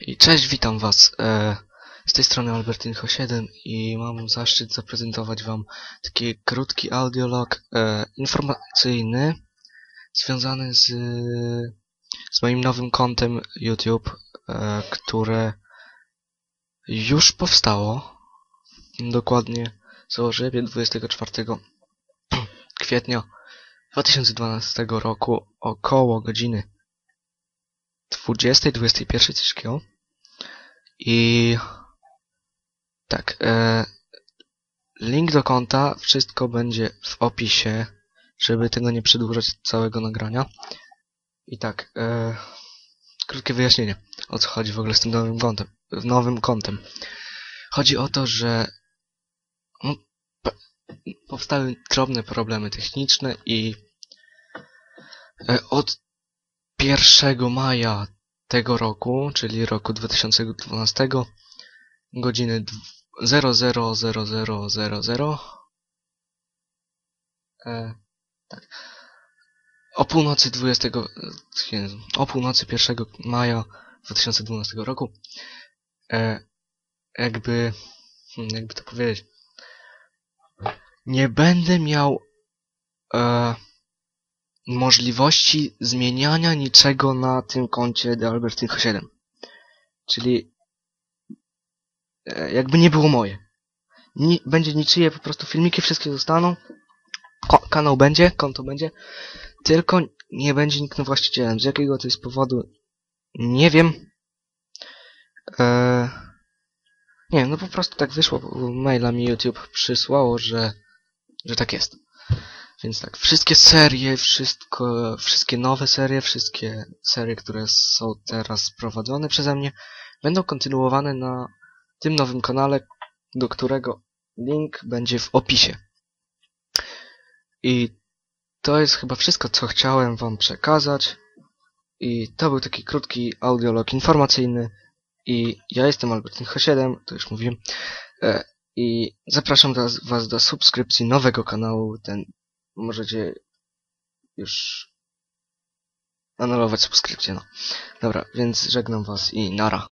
I cześć, witam was. E, z tej strony Albertinho 7 i mam zaszczyt zaprezentować wam taki krótki audiolog e, informacyjny związany z, z moim nowym kontem YouTube, e, które już powstało. Dokładnie założyłem je 24 kwietnia 2012 roku około godziny 20, 21 coś takiego. I tak, e, link do konta, wszystko będzie w opisie, żeby tego nie przedłużać całego nagrania. I tak, e, krótkie wyjaśnienie, o co chodzi w ogóle z tym nowym kontem. Nowym kontem. Chodzi o to, że no, powstały drobne problemy techniczne i e, od 1 maja tego roku, czyli roku 2012, godziny dw- 000000 e, tak. O północy 20, Jezu, o północy 1 maja 2012 roku. E, jakby hmm, jakby to powiedzieć. Nie będę miał e, możliwości zmieniania niczego na tym koncie The Albertinho 7. Czyli e, jakby nie było moje. Ni będzie niczyje, po prostu filmiki wszystkie zostaną. Ko kanał będzie, konto będzie. Tylko nie będzie nikt właścicielem. Z jakiego to jest powodu? Nie wiem. E, nie wiem, no po prostu tak wyszło. Maila mi YouTube przysłało, że, że tak jest. Więc tak, wszystkie serie, wszystko, wszystkie nowe serie, wszystkie serie, które są teraz prowadzone przeze mnie, będą kontynuowane na tym nowym kanale, do którego link będzie w opisie. I to jest chyba wszystko, co chciałem wam przekazać. I to był taki krótki audiolog informacyjny. I ja jestem Albertinho 7, to już mówiłem. E, I zapraszam was do subskrypcji nowego kanału. Ten możecie już anulować subskrypcję, no. Dobra, więc żegnam was i nara.